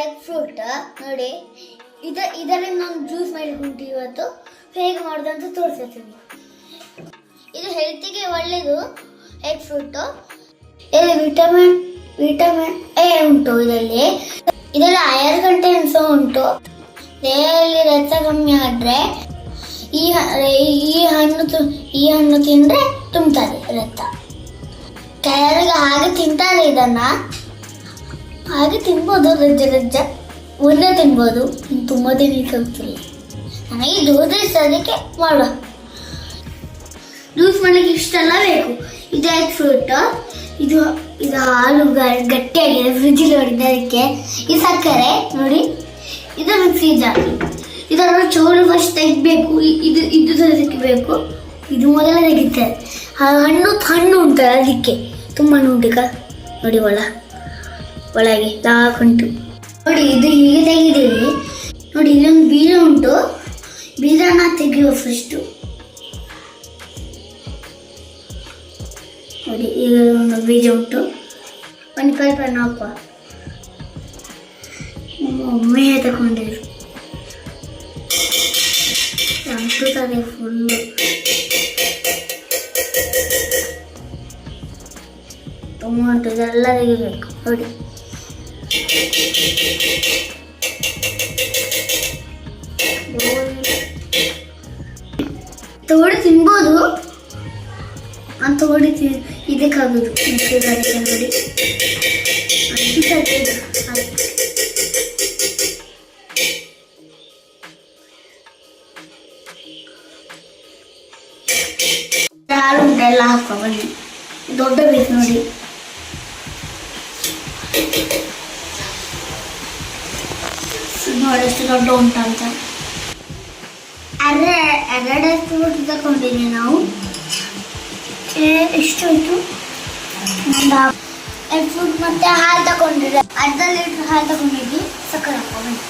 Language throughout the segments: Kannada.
ಎಗ್ ಫ್ರೂಟ್ ನೋಡಿ. ಇದ ಇದರಿಂದ ನಾನು ಜ್ಯೂಸ್ ಮಾಡಿಕೊಂಡು ಇವತ್ತು. ಹೇಗೆ ಮಾಡೋದು ಅಂತ ತೋರಿಸ್ತೀನಿ ಇದು ಹೆಲ್ತಿಗೆ ಒಳ್ಳೆಯದು ಎಗ್ ಫ್ರೂಟು ಇದು ವಿಟಮಿನ್ ವಿಟಮಿನ್ ಎ ಉಂಟು ಇದರಲ್ಲಿ. ಇದರಲ್ಲಿ ಐರ್ ಗಂಟೆ ಸಹ ಉಂಟು. ದೇಹದಲ್ಲಿ ರಕ್ತ ಕಮ್ಮಿ ಆದರೆ ಈ ಈ ಹಣ್ಣು ಈ ಹಣ್ಣು ತಿಂದರೆ ತುಂಬ್ತದೆ ರಕ್ತ. ಕೆಲವರಿಗೆ ಹಾಗೆ ತಿಂತಾರೆ ಇದನ್ನ. ಹಾಗೆ ತಿನ್ಬೋದು ರಜ್ಜ ರಜ್ಜ ಒಂದೇ ತಿನ್ಬೋದು. ತುಂಬ ತಿನ್ನಲಿಕ್ಕೆ ಆಗ್ತಿಲ್ಲ ನನಗೆ ದೂರ ಅದಕ್ಕೆ ಮಾಡುವ ಜ್ಯೂಸ್ ಮಾಡಲಿಕ್ಕೆ ಇಷ್ಟೆಲ್ಲ ಬೇಕು. ಇದು ಎಗ್ ಫ್ರೂಟ್ ಇದು ಇದು ಹಾಲು ಗಟ್ಟಿಯಾಗಿದೆ ಫ್ರಿಜ್ಜಲ್ಲಿ ಅದಕ್ಕೆ. ಈ ಸಕ್ಕರೆ, ನೋಡಿ. ಇದು ಮಿಕ್ಸಿ ಜಾಕಿ ಇದನ್ನು ಚೋಳು ಫಸ್ಟ್ ತೆಗಿಬೇಕು. ಇದು ಇದು ತೆಗಿಬೇಕು ಇದು ಮೊದಲ ತೆಗಿತಾರೆ. ಹಣ್ಣು ಹಣ್ಣು ಉಂಟಲ್ಲ ಅದಕ್ಕೆ. ತುಂಬ ಹಣ್ಣು ಉಂಟು ಈಗ ನೋಡಿ ಒಳ. ಒಳಗೆ ಉಂಟು ನೋಡಿ, ಇದು ಹೀಗೆ ತೆಗಿದ್ದೀವಿ ನೋಡಿ, ಇಲ್ಲೊಂದು ಬೀಜ ಉಂಟು. ಬೀಜನ ತೆಗೆಯುವ ಫಸ್ಟು ನೋಡಿ, ಈಗ ಒಂದು ಬೀಜ ಉಂಟು. ಒಂದು ಪೈಪನ್ನು ಹಾಕುವ ಒಮ್ಮೆ ತಗೊಂಡಿದ್ರು ಅಂಟುತ್ತದೆ ಫುಲ್ಲು ಉಂಟು, ಇದೆಲ್ಲ ತೆಗಿಬೇಕು ನೋಡಿ. ತೋಡಿ ತಿನ್ಬೋದು. ಅಂತ ತೋಡಿ ತಿ- ಇದಕ್ಕಾಗೋದು ಮೆಕ್ಕೆಗಾರಿಕೆ ನೋಡಿ. ಹಾಲು ಉಂಟೆಲ್ಲ ಹಾಕೋ ಬನ್ನಿ ದೊಡ್ಡ ಬೇಕು ನೋಡಿ. ಎಷ್ಟು ದೊಡ್ಡ ಉಂಟಂತ. ಅರೆ, ಎರಡು ಫ್ರೂಟ್ ತಗೊಂಡಿದ್ದೀವಿ ನಾವು. ಏ- ಎಷ್ಟು ಆಯಿತು ಒಂದು ಎರಡು ಫ್ರೂಟ್ ಮತ್ತೆ ಹಾಲು ತಗೊಂಡಿದ್ದೆ ಅರ್ಧ ಲೀಟ್ರ್ ಹಾಲು ತಗೊಂಡಿದ್ವಿ. ಸಕ್ಕರೆ ಹಾಕೊಂಡು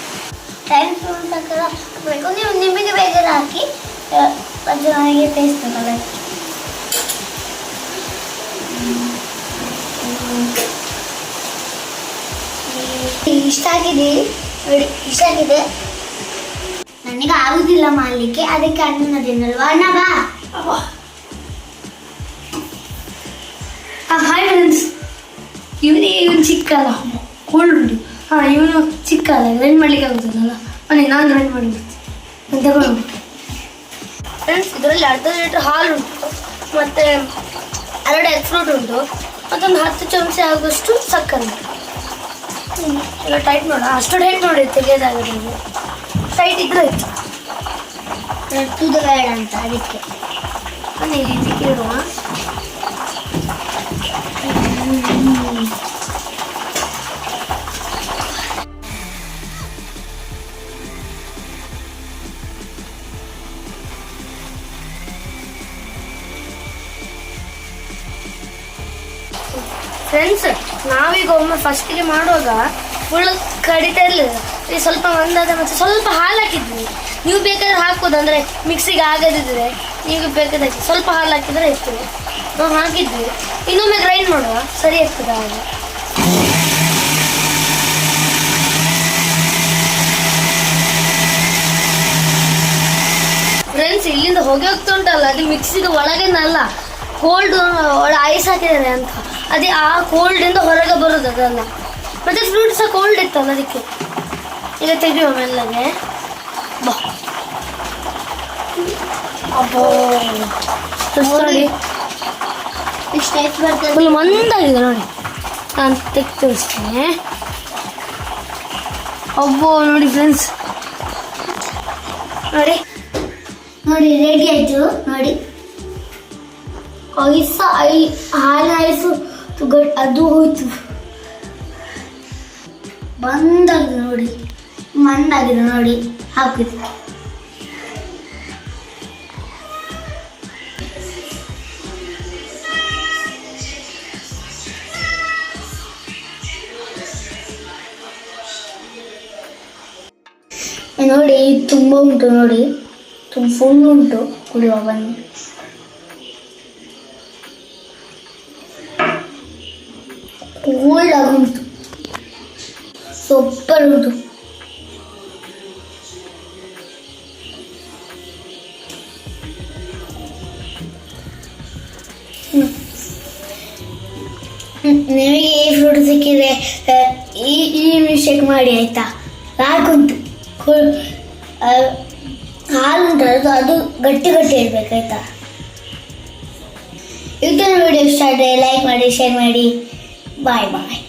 ಟೈಮ್ ಫ್ರೂಟ್ ಸಕ್ಕರೆ ಹಾಕಬೇಕು. ನೀವು ನಿಮಗೆ ಬೇಕಾದ್ರೆ ಹಾಕಿ ಅದು ನನಗೆ ಟೇಸ್ಟ್ ಬೇಕಲ್ಲ ಇಷ್ಟ ಆಗಿದೆ? ನೋಡಿ ಇಷ್ಟ ನನಗೆ ಆಗುದಿಲ್ಲ ಮಾಡ್ಲಿಕ್ಕೆ ಅದಕ್ಕೆ ಅಣ್ಣ ತಿನ್ನಲ್ವಾ ಅಣ್ಣ ಬಾ ಹಾಯ್ ಫ್ರೆಂಡ್ಸ್ ಇವನೇ ಇವನು ಚಿಕ್ಕ ಅಲ್ಲ ಕೋಲ್ಡ್ ಹಾ ಇವನು ಚಿಕ್ಕ ಅಲ್ಲ ಗ್ರೈಂಡ್ ಮಾಡ್ಲಿಕ್ಕೆ ಆಗುತ್ತಲ್ಲ ಮನೆ ನಾನು ಗ್ರೈಂಡ್ ಮಾಡಿ ನಾನು ತಗೊಂಡು ಫ್ರೆಂಡ್ಸ್ ಇದರಲ್ಲಿ ಅರ್ಧ ಲೀಟರ್ ಹಾಲು ಉಂಟು. ಮತ್ತು ಎರಡು ಎಗ್ ಫ್ರೂಟ್ ಉಂಟು. ಮತ್ತೊಂದು ಹತ್ತು ಚಮಚ ಆಗುವಷ್ಟು ಸಕ್ಕರೆ ಉಂಟು. ಎಲ್ಲ ಟೈಟ್ ನೋಡೋ. ಅಷ್ಟು ಟೈಟ್ ನೋಡಿ ತೆಗೆಯೋದಾಗುತ್ತೆ ಟೈಟ್ ಇದ್ರೆ ಬೇಡ ಅಂತ, ಅದಕ್ಕೆ. ನಾನು ಇಲ್ಲಿ ಇಡುವ. ಫ್ರೆಂಡ್ಸ್ ನಾವೀಗ ಒಮ್ಮೆ ಫಸ್ಟಿಗೆ ಮಾಡುವಾಗ ಫುಲ್ ಕಡಿತ ಇರಲಿಲ್ಲ ಸ್ವಲ್ಪ ಒಂದಾದ ಮತ್ತು ಸ್ವಲ್ಪ ಹಾಲು ಹಾಕಿದ್ವಿ. ನೀವು ಬೇಕಾದ್ರೆ ಹಾಕೋದು, ಅಂದರೆ ಮಿಕ್ಸಿಗೆ ಆಗದಿದ್ರೆ ನೀವು ಬೇಕಾದ್ರೆ ಸ್ವಲ್ಪ ಹಾಲು ಹಾಕಿದ್ರೆ ಇರ್ತದೆ ನಾವು ಹಾಕಿದ್ವಿ. ಇನ್ನೊಮ್ಮೆ ಗ್ರೈಂಡ್ ಮಾಡುವ ಸರಿ ಆಗ್ತದೆ? ಆಗ ಫ್ರೆಂಡ್ಸ್ ಇಲ್ಲಿಂದ ಹೊಗೆ ಹೋಗ್ತಾ ಉಂಟಲ್ಲ, ಅದು ಮಿಕ್ಸಿದ ಒಳಗೇನಲ್ಲ. ಕೋಲ್ಡ್ ಒಳ ಐಸ್ ಹಾಕಿದ್ದಾರೆ ಅಂತ. ಅದೇ ಆ ಕೋಲ್ಡ್ ಇಂದ ಹೊರಗೆ ಬರೋದು ಅದೆಲ್ಲ ಮತ್ತೆ ಫ್ರೂಟ್ ಸಹ ಕೋಲ್ಡ್ ಇತ್ತಲ್ಲ ಅದಕ್ಕೆ. ಈಗ ತೆಗೆಯುವ ಮೆಲ್ಲಗೆ. ಬಾ. ಅಬ್ಬೋ. ನೋಡಿ. ಇಷ್ಟ ಬರ್ತದೆ ಮಂದಾಗಿದೆ ನೋಡಿ. ನಾನು ತೆಗ್ದು ತೋರಿಸ್ತೇನೆ. ಅಬ್ಬೋ ನೋಡಿ ಫ್ರೆಂಡ್ಸ್ ನೋಡಿ. ನೋಡಿ ರೆಡಿ ಆಯ್ತು. ನೋಡಿ. ಐಸ ಐ ಹಾಲು ಐಸು. ತುಗ- ಅದು ಹೋಯ್ತು. ಬಂದಾಗಿದೆ ನೋಡಿ. ಮಂದಾಗಿದೆ ನೋಡಿ. ಹಾಕಿದ್ದು ನೋಡಿ ತುಂಬ ಉಂಟು ನೋಡಿ. ತುಂಬ ಫುಲ್ ಉಂಟು. ಕುಡಿಯುವ ಬನ್ನಿ ಕೂಲ್ಡ್ ಉಂಟು ಸೂಪರ್ ಉಂಟು ನಿಮಗೆ ಈ ಫ್ರೂಟ್ ಸಿಕ್ಕಿದ್ರೆ ಈ ಈ ಮಿಸ್ಟೇಕ್ ಮಾಡಿ ಆಯ್ತಾ? ಯಾಕುಂಟು ಕೊ- ಆ, ಹಾಲು ಉಂಟಲ್ಲ ಅದು ಅದು ಗಟ್ಟಿ ಗಟ್ಟಿ ಇರ್ಬೇಕಾಯ್ತಾ ಇದನ್ನು ವಿಡಿಯೋ ಇಷ್ಟ ಆದರೆ ಲೈಕ್ ಮಾಡಿ ಶೇರ್ ಮಾಡಿ. Bye bye.